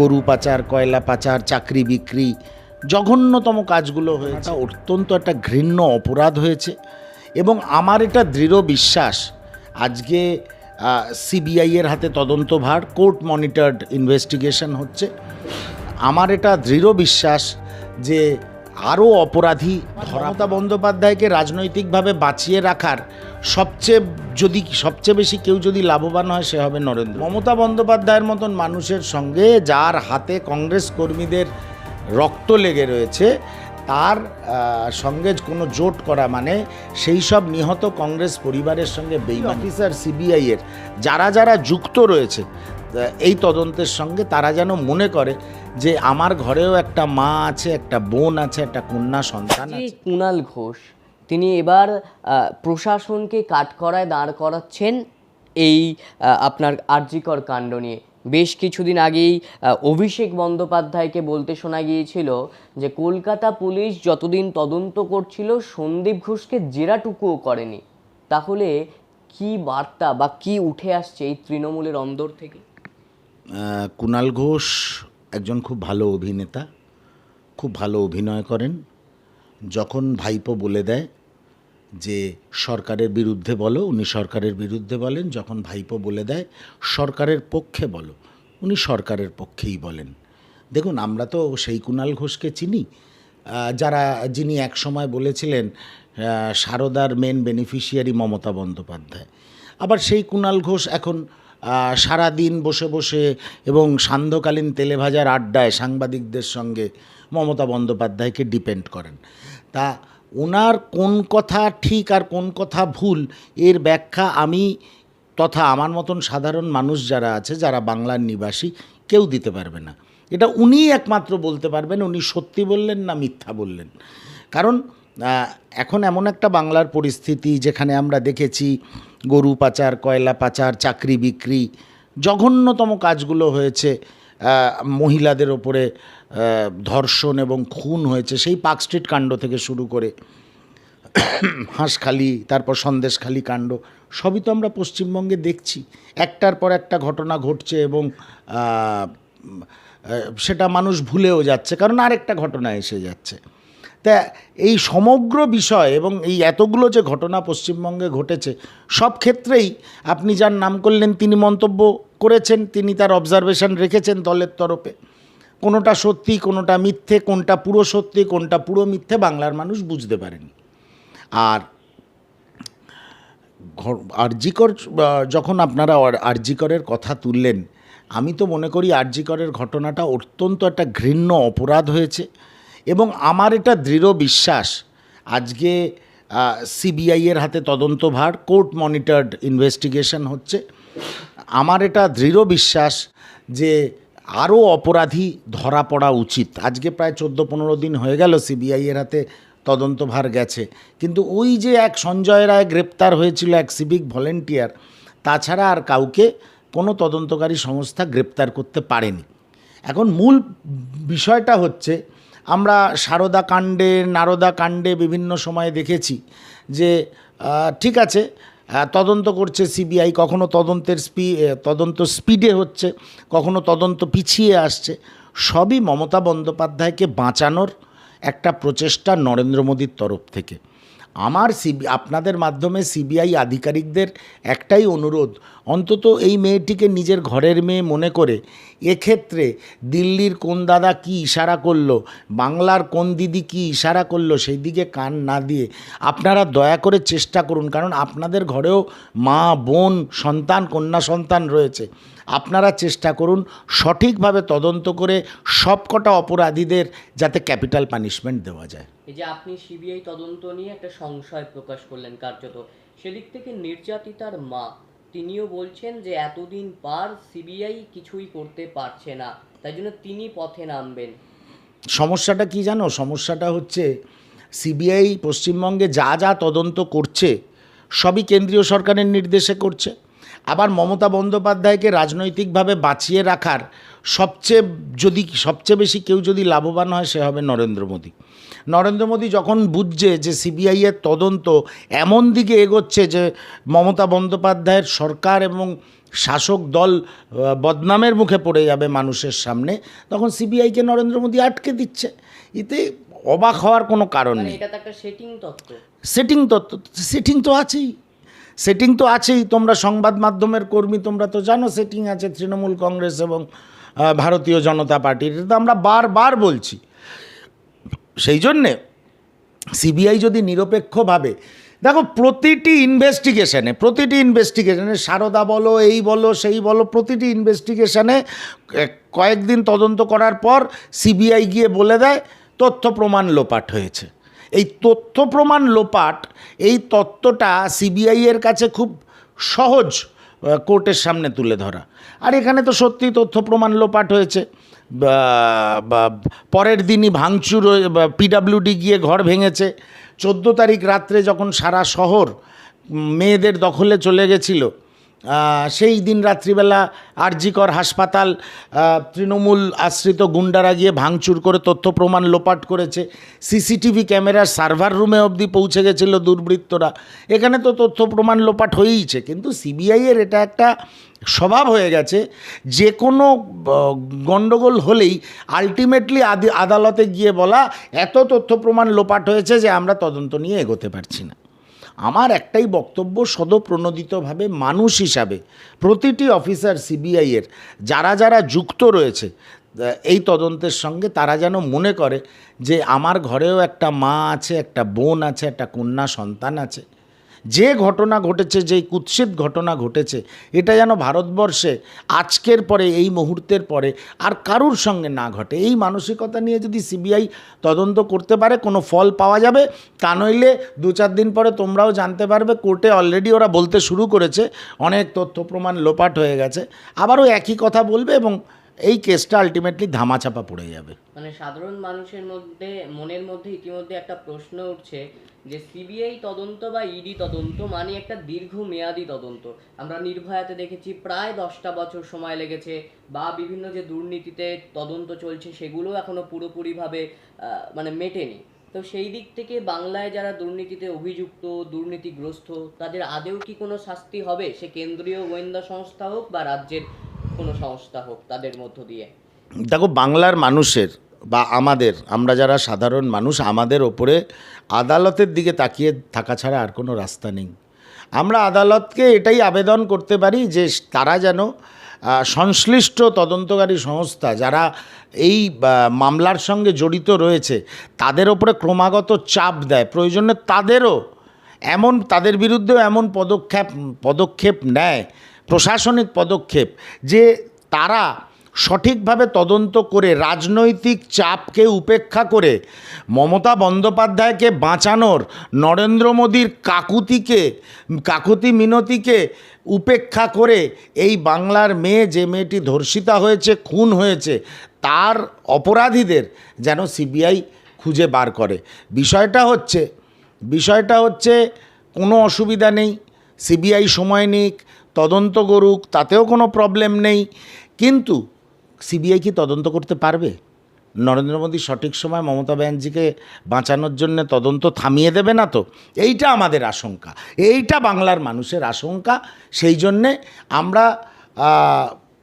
গরু পাচার, কয়লা পাচার, চাকরি বিক্রি, জঘন্যতম কাজগুলো হয়েছে। অত্যন্ত একটা ঘৃণ্য অপরাধ হয়েছে। এবং আমার এটা দৃঢ় বিশ্বাস, আজকে সিবিআইয়ের হাতে তদন্তভার কোর্ট মনিটরড ইনভেস্টিগেশন হচ্ছে। আমার এটা দৃঢ় বিশ্বাস যে আরও অপরাধী ধরামতা বন্দ্যোপাধ্যায়কে রাজনৈতিকভাবে বাঁচিয়ে রাখার সবচেয়ে যদি সবচেয়ে বেশি কেউ যদি লাভবান হয় সে হবে নরেন্দ্র। মমতা বন্দ্যোপাধ্যায়ের মতন মানুষের সঙ্গে যার হাতে কংগ্রেস কর্মীদের রক্ত লেগে রয়েছে তার সঙ্গে কোনো জোট করা মানে সেই সব নিহত কংগ্রেস পরিবারের সঙ্গে বেইমান। অফিসার সিবিআই এর যারা যারা যুক্ত রয়েছে এই তদন্তের সঙ্গে তারা যেন মনে করে যে আমার ঘরেও একটা মা আছে একটা বোন আছে একটা কন্যা সন্তান আছে। কুণাল ঘোষ তিনি এবার প্রশাসনকে কাঠকড়ায় দাঁড় করাচ্ছেন এই আপনার আর্যিকর কাণ্ড নিয়ে। বেশ কিছুদিন আগেই অভিষেক বন্দ্যোপাধ্যায়কে বলতে শোনা গিয়েছিল যে, কলকাতা পুলিশ যতদিন তদন্ত করছিল, সন্দীপ ঘোষকে জেরাটুকুও করেনি। তাহলে কি বার্তা বা কি উঠে আসছে এই তৃণমূলের অন্দর থেকে? কুণাল ঘোষ একজন খুব ভালো অভিনেতা, খুব ভালো অভিনয় করেন। যখন ভাইপো বলে দেয় যে সরকারের বিরুদ্ধে বলো উনি সরকারের বিরুদ্ধে বলেন। যখন ভাইপো বলে দেয় সরকারের পক্ষে বলো উনি সরকারের পক্ষেই বলেন। দেখুন আমরা তো সেই কুণাল ঘোষকে চিনি। যারা যিনি একসময় বলেছিলেন সারদার মেন বেনিফিশিয়ারি মমতা বন্দ্যোপাধ্যায়। আবার সেই কুণাল ঘোষ এখন আহ, সারাদিন বসে বসে এবং সান্ধ্যকালীন তেলেভাজার আড্ডায় সাংবাদিকদের সঙ্গে মমতা বন্দ্যোপাধ্যায়কে ডিপেন্ড করেন। তা ওনার কোন কথা ঠিক আর কোন কথা ভুল, এর ব্যাখ্যা আমি তথা আমার মতন সাধারণ মানুষ যারা আছে, যারা বাংলার নিবাসী, কেউ দিতে পারবে না। এটা উনিই একমাত্র বলতে পারবেন, উনি সত্যি বললেন না মিথ্যা বললেন। কারণ এখন এমন একটা বাংলার পরিস্থিতি যেখানে আমরা দেখেছি, গরু পাচার, কয়লা পাচার, চাকরি বিক্রি, জঘন্যতম কাজগুলো হয়েছে মহিলাদের ওপরে ধর্ষণ এবং খুন হয়েছে, সেই পার্ক স্ট্রিট কাণ্ড থেকে শুরু করে হাঁসখালি, তারপর সন্দেশখালি কাণ্ড, সবই তো আমরা পশ্চিমবঙ্গে দেখছি। একটার পর একটা ঘটনা ঘটছে এবং সেটা মানুষ ভুলেও যাচ্ছে, কারণ আরেকটা ঘটনা এসে যাচ্ছে। তা এই সমগ্র বিষয় এবং এই এতগুলো যে ঘটনা পশ্চিমবঙ্গে ঘটেছে, সব ক্ষেত্রেই আপনি যার নাম করলেন, তিনি মন্তব্য করেছেন, তিনি তার অবজারভেশন রেখেছেন দলের তরফে। কোনোটা সত্যি, কোনোটা মিথ্যে, কোনটা পুরো সত্যি, কোনটা পুরো মিথ্যে বাংলার মানুষ বুঝতে পারেনি। আর আরজিকর যখন আপনারা আর- আরজিকরের কথা তুললেন, আমি তো মনে করি আরজিকরের ঘটনাটা অত্যন্ত একটা ঘৃণ্য অপরাধ হয়েছে এবং আমার এটা দৃঢ় বিশ্বাস। আজকে সিবিআইয়ের হাতে তদন্তভার কোর্ট মনিটরড ইনভেস্টিগেশন হচ্ছে। আমার এটা দৃঢ় বিশ্বাস যে আরও অপরাধী ধরা পড়া উচিত। আজকে প্রায় চোদ্দ পনেরো দিন হয়ে গেল সিবিআইয়ের হাতে তদন্তভার গেছে। কিন্তু ওই যে এক সঞ্জয় রায় গ্রেপ্তার হয়েছিল এক সিভিক ভলেন্টিয়ার, তাছাড়া আর কাউকে কোনো তদন্তকারী সংস্থা গ্রেপ্তার করতে পারেনি। এখন মূল বিষয়টা হচ্ছে, আমরা সারদা কাণ্ডে, নারদা কাণ্ডে বিভিন্ন সময়ে দেখেছি যে ঠিক আছে তদন্ত করছে সিবিআই, কখনো তদন্তের স্পি তদন্ত স্পিডে হচ্ছে, কখনো তদন্ত পিছিয়ে আসছে। সবই মমতা বন্দ্যোপাধ্যায়কে বাঁচানোর একটা প্রচেষ্টা নরেন্দ্র মোদীর তরফ থেকে। আমার সিবি, আপনাদের মাধ্যমে সিবিআই আধিকারিকদের একটাই অনুরোধ, অন্তত এই মেয়েটিকে নিজের ঘরের মেয়ে মনে করে এক্ষেত্রে দিল্লির কোন দাদা কি ইশারা করল, বাংলার কোন দিদি কি ইশারা করল সেই দিকে কান না দিয়ে আপনারা দয়া করে চেষ্টা করুন, কারণ আপনাদের ঘরেও মা, বোন, সন্তান, কন্যা, সন্তান রয়েছে। আপনারা চেষ্টা করুন সঠিকভাবে তদন্ত করে সবকটা অপরাধীদের যাতে ক্যাপিটাল পানিশমেন্ট দেওয়া যায়। এই যে আপনি সিবিআই তদন্ত নিয়ে একটা সংশয় প্রকাশ করলেন কার্যত, সেদিক থেকে নির্যাতিতার মা তিনিও বলছেন যে এতদিন পার সিবিআই কিছুই করতে পারছে না, তাই জন্য তিনি পথে নামবেন। সমস্যাটা কি জানো? সমস্যাটা হচ্ছে সিবিআই পশ্চিমবঙ্গে যা যা তদন্ত করছে, সবই কেন্দ্রীয় সরকারের নির্দেশে করছে। আবার মমতা বন্দ্যোপাধ্যায়কে রাজনৈতিকভাবে বাঁচিয়ে রাখার সবচেয়ে যদি, সবচেয়ে বেশি কেউ যদি লাভবান হয়, সে হবে নরেন্দ্র মোদী। নরেন্দ্র মোদী যখন বুঝছে যে সিবিআইয়ের তদন্ত এমন দিকে এগোচ্ছে যে মমতা বন্দ্যোপাধ্যায়ের সরকার এবং শাসক দল বদনামের মুখে পড়ে যাবে মানুষের সামনে তখন সিবিআইকে নরেন্দ্র মোদী আটকে দিচ্ছে। এতে অবাক হওয়ার কোনো কারণ মানে নেই। সেটিং তত্ত্ব। সেটিং তো আছেই। সেটিং তো আছেই তোমরা সংবাদ মাধ্যমের কর্মী তোমরা তো জানো সেটিং আছে তৃণমূল কংগ্রেস এবং ভারতীয় জনতা পার্টির। এটা তো আমরা বারবার বলছি। সেই জন্যে সিবিআই যদি নিরপেক্ষভাবে, দেখো প্রতিটি ইনভেস্টিগেশনে প্রতিটি ইনভেস্টিগেশনে সারদা বলো, এই বলো, সেই বলো, প্রতিটি ইনভেস্টিগেশনে কয়েকদিন তদন্ত করার পর সিবিআই গিয়ে বলে দেয়, তথ্য প্রমাণ লোপাট হয়েছে। এই তথ্য প্রমাণ লোপাট, এই তত্ত্বটা সিবিআইয়ের কাছে খুব সহজ কোর্টের সামনে তুলে ধরা। আর এখানে তো সত্যি তথ্য প্রমাণ লোপাট হয়েছে। পরের দিনই ভাঙচুর পিডাব্লিউডি গিয়ে ঘর ভেঙেছে। চোদ্দ তারিখ রাত্রে যখন সারা শহর মেয়েদের দখলে চলে গেছিল সেই দিন রাত্রিবেলা আরজিকর হাসপাতাল তৃণমূল আশ্রিত গুন্ডারা গিয়ে ভাঙচুর করে তথ্য প্রমাণ লোপাট করেছে। সিসিটিভি ক্যামেরার সার্ভার রুমে অবধি পৌঁছে গেছিল দুর্বৃত্তরা। এখানে তো তথ্য প্রমাণ লোপাট হয়েইছে, কিন্তু সিবিআইয়ের এটা একটা স্বভাব হয়ে গেছে, যে কোনো গণ্ডগোল হলেই আলটিমেটলি আদি, আদালতে গিয়ে বলা, এত তথ্য প্রমাণ লোপাট হয়েছে যে আমরা তদন্ত নিয়ে এগোতে পারছি না। আমার একটাই বক্তব্য সদপ্রণোদিতভাবে মানুষ হিসাবে, প্রতিটি অফিসার সিবিআইয়ের যারা যারা যুক্ত রয়েছে এই তদন্তের সঙ্গে তারা যেন মনে করে যে আমার ঘরেও একটা মা আছে, একটা বোন আছে, একটা কন্যা, সন্তান আছে। যে ঘটনা ঘটেছে, যেই কুৎসিত ঘটনা ঘটেছে, এটা যেন ভারতবর্ষে আজকের পরে, এই মুহূর্তের পরে আর কারুর সঙ্গে না ঘটে। এই মানসিকতা নিয়ে যদি সিবিআই তদন্ত করতে পারে, কোনো ফল পাওয়া যাবে। তা নইলে দু চার দিন পরে তোমরাও জানতে পারবে, কোর্টে অলরেডি ওরা বলতে শুরু করেছে, অনেক তথ্য প্রমাণ লোপাট হয়ে গেছে। আবারও একই কথা বলবে এবং এই কেসটা আলটিমেটলি ধামাচাপা পড়ে যাবে। মানে সাধারণ মানুষের মধ্যে, মনের মধ্যে ইতিমধ্যে একটা প্রশ্ন উঠছে যে সিবিআই তদন্ত বা ইডি তদন্ত মানে একটা দীর্ঘমেয়াদী তদন্ত। আমরা নির্ভয়াতে দেখেছি প্রায় দশটা বছর সময় লেগেছে বা বিভিন্ন যে দুর্নীতিতে তদন্ত চলছে সেগুলো এখনও পুরোপুরিভাবে মানে মেটেনি। তো সেই দিক থেকে বাংলায় যারা দুর্নীতিতে অভিযুক্ত, দুর্নীতিগ্রস্ত, তাদের আদেও কি কোনো শাস্তি হবে? সে কেন্দ্রীয় গোয়েন্দা সংস্থা হোক বা রাজ্যের কোনো সংস্থা হোক তাদের মধ্য দিয়ে। দেখো, বাংলার মানুষের বা আমাদের, আমরা যারা সাধারণ মানুষ, আমাদের ওপরে আদালতের দিকে তাকিয়ে থাকা ছাড়া আর কোনো রাস্তা নেই। আমরা আদালতকে এটাই আবেদন করতে পারি যে তারা যেন সংশ্লিষ্ট তদন্তকারী সংস্থা যারা এই মামলার সঙ্গে জড়িত রয়েছে, তাদের ওপরে ক্রমাগত চাপ দেয়। প্রয়োজনে তাদেরও এমন, তাদের বিরুদ্ধেও এমন পদক্ষেপ পদক্ষেপ নেয় প্রশাসনিক পদক্ষেপ যে তারা সঠিকভাবে তদন্ত করে রাজনৈতিক চাপকে উপেক্ষা করে মমতা বন্দ্যোপাধ্যায়কে বাঁচানোর, নরেন্দ্র মোদীর কাকুতিকে, কাকুতি মিনতিকে উপেক্ষা করে এই বাংলার মেয়ে যে মেয়েটি ধর্ষিতা হয়েছে, খুন হয়েছে, তার অপরাধীদের যেন সিবিআই খুঁজে বার করে। বিষয়টা হচ্ছে বিষয়টা হচ্ছে কোনো অসুবিধা নেই, সিবিআই সময় নিক তদন্ত করুক তাতেও কোনো প্রবলেম নেই। কিন্তু সিবিআই কি তদন্ত করতে পারবে? নরেন্দ্র মোদী সঠিক সময় মমতা ব্যানার্জিকে বাঁচানোর জন্য তদন্ত থামিয়ে দেবে না তো? এইটা আমাদের আশঙ্কা। এইটা বাংলার মানুষের আশঙ্কা। সেই জন্যে আমরা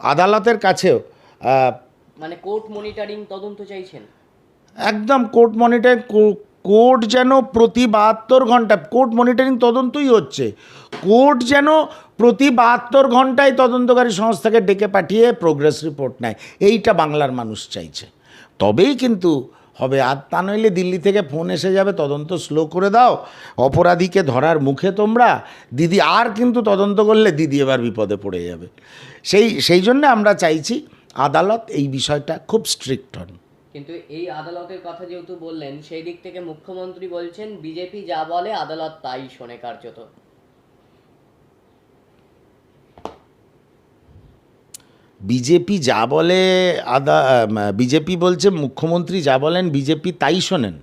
আদালতের কাছেও মানে কোর্ট মনিটরিং তদন্ত চাইছেন? একদম কোর্ট মনিটরিং কোর্ট যেন প্রতি বাহাত্তর ঘণ্টা কোর্ট মনিটরিং তদন্তই হচ্ছে। কোর্ট যেন প্রতি বাহাত্তর ঘন্টায় তদন্তকারী সংস্থাকে ডেকে পাঠিয়ে প্রোগ্রেস রিপোর্ট নেয়। এইটা বাংলার মানুষ চাইছে। তবেই কিন্তু হবে। আর তা নইলে দিল্লি থেকে ফোন এসে যাবে, তদন্ত স্লো করে দাও। অপরাধীকে ধরার মুখে তোমরা। দিদি আর কিন্তু তদন্ত করলে দিদি এবার বিপদে পড়ে যাবে। সেই সেই জন্য আমরা চাইছি আদালত এই বিষয়টা খুব স্ট্রিক্ট হন। কিন্তু এই আদালতের কথা যেহেতু বললেন, সেই দিক থেকে মুখ্যমন্ত্রী বলছেন, বিজেপি যা বলে আদালত তাই শোনে কার্যত। বিজেপি যা বলে আদা বিজেপি বলছে মুখ্যমন্ত্রী যা বলেন বিজেপি তাই শোনেন।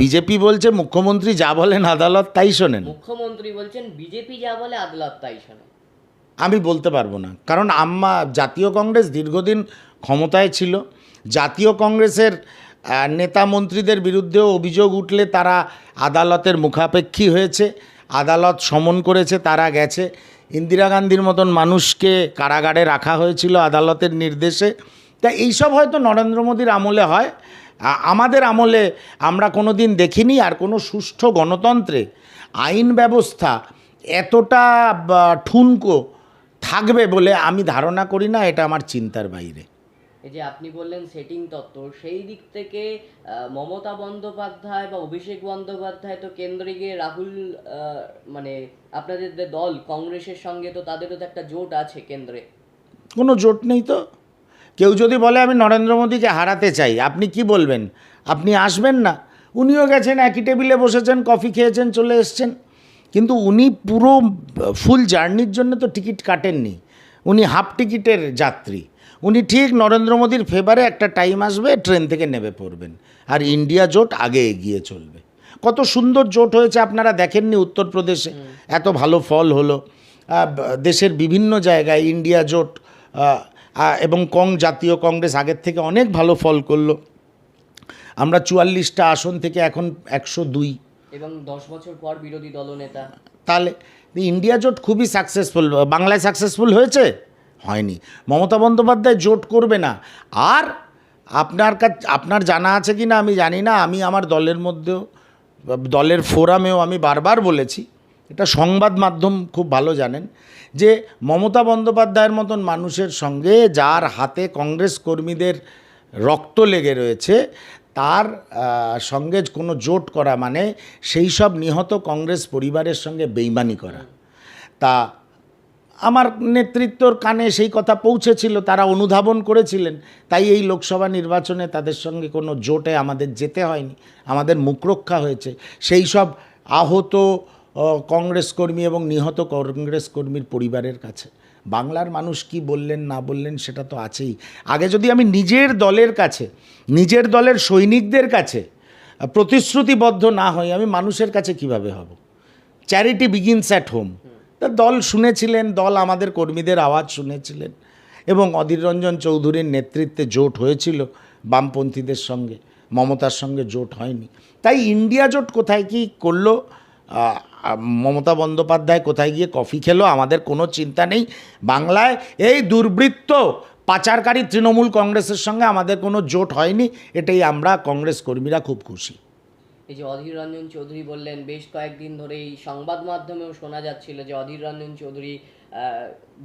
বিজেপি বলছে মুখ্যমন্ত্রী যা বলেন আদালত তাই শোনেন। মুখ্যমন্ত্রী বলছেন বিজেপি যা বলে আদালত তাই শোনে আমি বলতে পারব না কারণ আম্মা জাতীয় কংগ্রেস দীর্ঘদিন ক্ষমতায় ছিল। জাতীয় কংগ্রেসের নেতা মন্ত্রীদের বিরুদ্ধেও অভিযোগ উঠলে তারা আদালতের মুখাপেক্ষী হয়েছে। আদালত সমন করেছে তারা গেছে। ইন্দিরা গান্ধীর মতন মানুষকে কারাগারে রাখা হয়েছিল আদালতের নির্দেশে। তা এইসব হয়তো নরেন্দ্র মোদীর আমলে হয়। আমাদের আমলে আমরা কোনো দিন দেখিনি আর কোনো সুষ্ঠু গণতন্ত্রে আইন ব্যবস্থা এতটা ঠুনকো থাকবে বলে আমি ধারণা করি না, এটা আমার চিন্তার বাইরে। এই যে আপনি বললেন সেটিং তত্ত্ব, সেই দিক থেকে মমতা বন্দ্যোপাধ্যায় বা অভিষেক বন্দ্যোপাধ্যায় তো কেন্দ্রে গিয়ে রাহুল মানে আপনাদের যে দল, কংগ্রেসের সঙ্গে তো তাদেরও তো একটা জোট আছে কেন্দ্রে। কোনো জোট নেই তো? কেউ যদি বলে আমি নরেন্দ্র মোদীকে হারাতে চাই, আপনি কি বলবেন? আপনি আসবেন না? উনিও গেছেন, একই টেবিলে বসেছেন, কফি খেয়েছেন, চলে এসছেন। কিন্তু উনি পুরো ফুল জার্নির জন্য তো টিকিট কাটেননি। উনি হাফ টিকিটের যাত্রী। উনি ঠিক নরেন্দ্র মোদীর ফেভারে একটা টাইম আসবে ট্রেন থেকে নেমে পড়বেন। আর ইন্ডিয়া জোট আগে এগিয়ে চলবে। কত সুন্দর জোট হয়েছে আপনারা দেখেননি উত্তরপ্রদেশে। এত ভালো ফল হলো। দেশের বিভিন্ন জায়গায় ইন্ডিয়া জোট এবং কং জাতীয় কংগ্রেস আগের থেকে অনেক ভালো ফল করল। আমরা চুয়াল্লিশটা আসন থেকে এখন একশো দুই। এবং দশ বছর পর বিরোধী দলনেতা। তাহলে ইন্ডিয়া জোট খুবই সাকসেসফুল বাংলায় সাকসেসফুল হয়েছে? হয়নি। মমতা বন্দ্যোপাধ্যায় জোট করবে না। আর আপনার কাছ আপনার জানা আছে কি না আমি জানি না। আমি আমার দলের মধ্যেও, দলের ফোরামেও আমি বারবার বলেছি, এটা সংবাদ মাধ্যম খুব ভালো জানেন, যে মমতা বন্দ্যোপাধ্যায়ের মতন মানুষের সঙ্গে যার হাতে কংগ্রেস কর্মীদের রক্ত লেগে রয়েছে তার সঙ্গে কোনো জোট করা মানে সেই সব নিহত কংগ্রেস পরিবারের সঙ্গে বেইমানি করা। তা আমার নেতৃত্বর কানে সেই কথা পৌঁছেছিল, তারা অনুধাবন করেছিলেন, তাই এই লোকসভা নির্বাচনে তাদের সঙ্গে কোনো জোটে আমাদের যেতে হয়নি, আমাদের মুখরক্ষা হয়েছে। সেই সব আহত কংগ্রেস কর্মী এবং নিহত কংগ্রেস কর্মীর পরিবারের কাছে। বাংলার মানুষ কি বললেন, না বললেন সেটা তো আছেই। আগে যদি আমি নিজের দলের কাছে, নিজের দলের সৈনিকদের কাছে প্রতিশ্রুতিবদ্ধ না হই, আমি মানুষের কাছে কীভাবে হব? চ্যারিটি বিগিনস অ্যাট হোম তা দল শুনেছিলেন, দল আমাদের কর্মীদের আওয়াজ শুনেছিলেন এবং অধীর রঞ্জন চৌধুরীর নেতৃত্বে জোট হয়েছিল, বামপন্থীদের সঙ্গে, মমতার সঙ্গে জোট হয়নি। তাই ইন্ডিয়া জোট কোথায় কি করল? মমতা বন্দ্যোপাধ্যায় কোথায় গিয়ে কফি খেলো? আমাদের কোনো চিন্তা নেই। বাংলায় এই দুর্বৃত্ত পাচারকারী তৃণমূল কংগ্রেসের সঙ্গে আমাদের কোনো জোট হয়নি। এটাই আমরা কংগ্রেস কর্মীরা খুব খুশি। এই যে অধীর রঞ্জন চৌধুরী বললেন বেশ কয়েকদিন ধরেই সংবাদ মাধ্যমেও শোনা যাচ্ছিল যে অধীর রঞ্জন চৌধুরী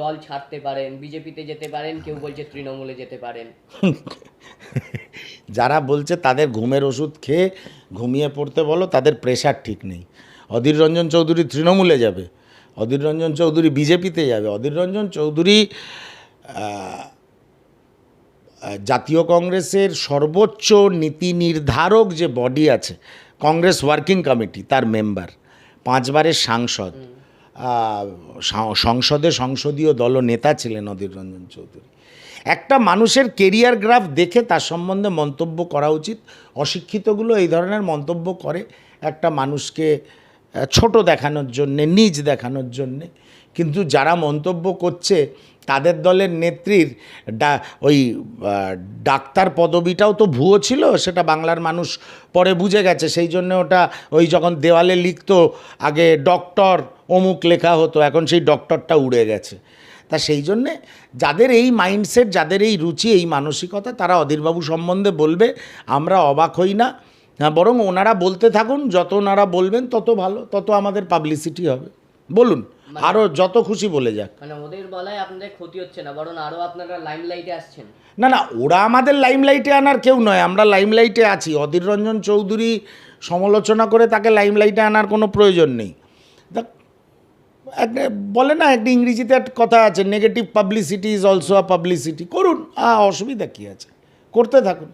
দল ছাড়তে পারেন বিজেপিতে যেতে পারেন কেউ বলছে তৃণমূলে যেতে পারেন। যারা বলছে তাদের ঘুমের ওষুধ খেয়ে ঘুমিয়ে পড়তে বলো তাদের প্রেশার ঠিক নেই। অধীর রঞ্জন চৌধুরী তৃণমূলে যাবে, অধীর রঞ্জন চৌধুরী বিজেপিতে যাবে, অধীর রঞ্জন চৌধুরী জাতীয় কংগ্রেসের সর্বোচ্চ নীতি নির্ধারক যে বডি আছে, কংগ্রেস ওয়ার্কিং কমিটি তার মেম্বার, পাঁচবারের সাংসদ সংসদে সংসদীয় দল নেতা ছিলেন অধীর রঞ্জন চৌধুরী। একটা মানুষের কেরিয়ার গ্রাফ দেখে তার সম্বন্ধে মন্তব্য করা উচিত, অশিক্ষিতগুলো এই ধরনের মন্তব্য করে একটা মানুষকে ছোট দেখানোর জন্যে, নিজ দেখানোর জন্যে। কিন্তু যারা মন্তব্য করছে, তাদের দলের নেত্রীর ডা, ওই ডাক্তার পদবিটাও তো ভুয়ো ছিল, সেটা বাংলার মানুষ পরে বুঝে গেছে। সেই জন্য ওটা, ওই যখন দেওয়ালে লিখতো, আগে ডক্টর অমুক লেখা হতো, এখন সেই ডক্টরটা উড়ে গেছে। তা সেই জন্যে যাদের এই মাইন্ডসেট, যাদের এই রুচি, এই মানসিকতা, তারা অধীরবাবু সম্বন্ধে বলবে, আমরা অবাক হই না। হ্যাঁ, বরং ওনারা বলতে থাকুন যত ওনারা বলবেন তত ভালো তত আমাদের পাবলিসিটি হবে। বলুন আরও যত খুশি বলে যাক। মানে ওদের বলায় আপনাদের ক্ষতি হচ্ছে না বরং আরও আপনারা লাইমলাইটে আসছেন। না না ওরা আমাদের লাইমলাইটে আনার কেউ নয় আমরা লাইমলাইটে আছি। অধীর রঞ্জন চৌধুরী সমালোচনা করে তাকে লাইমলাইটে আনার কোনো প্রয়োজন নেই। বলে না একটা ইংরেজিতে একটা কথা আছে negative publicity is also a publicity করুন আ অসুবিধা কী আছে? করতে থাকুন।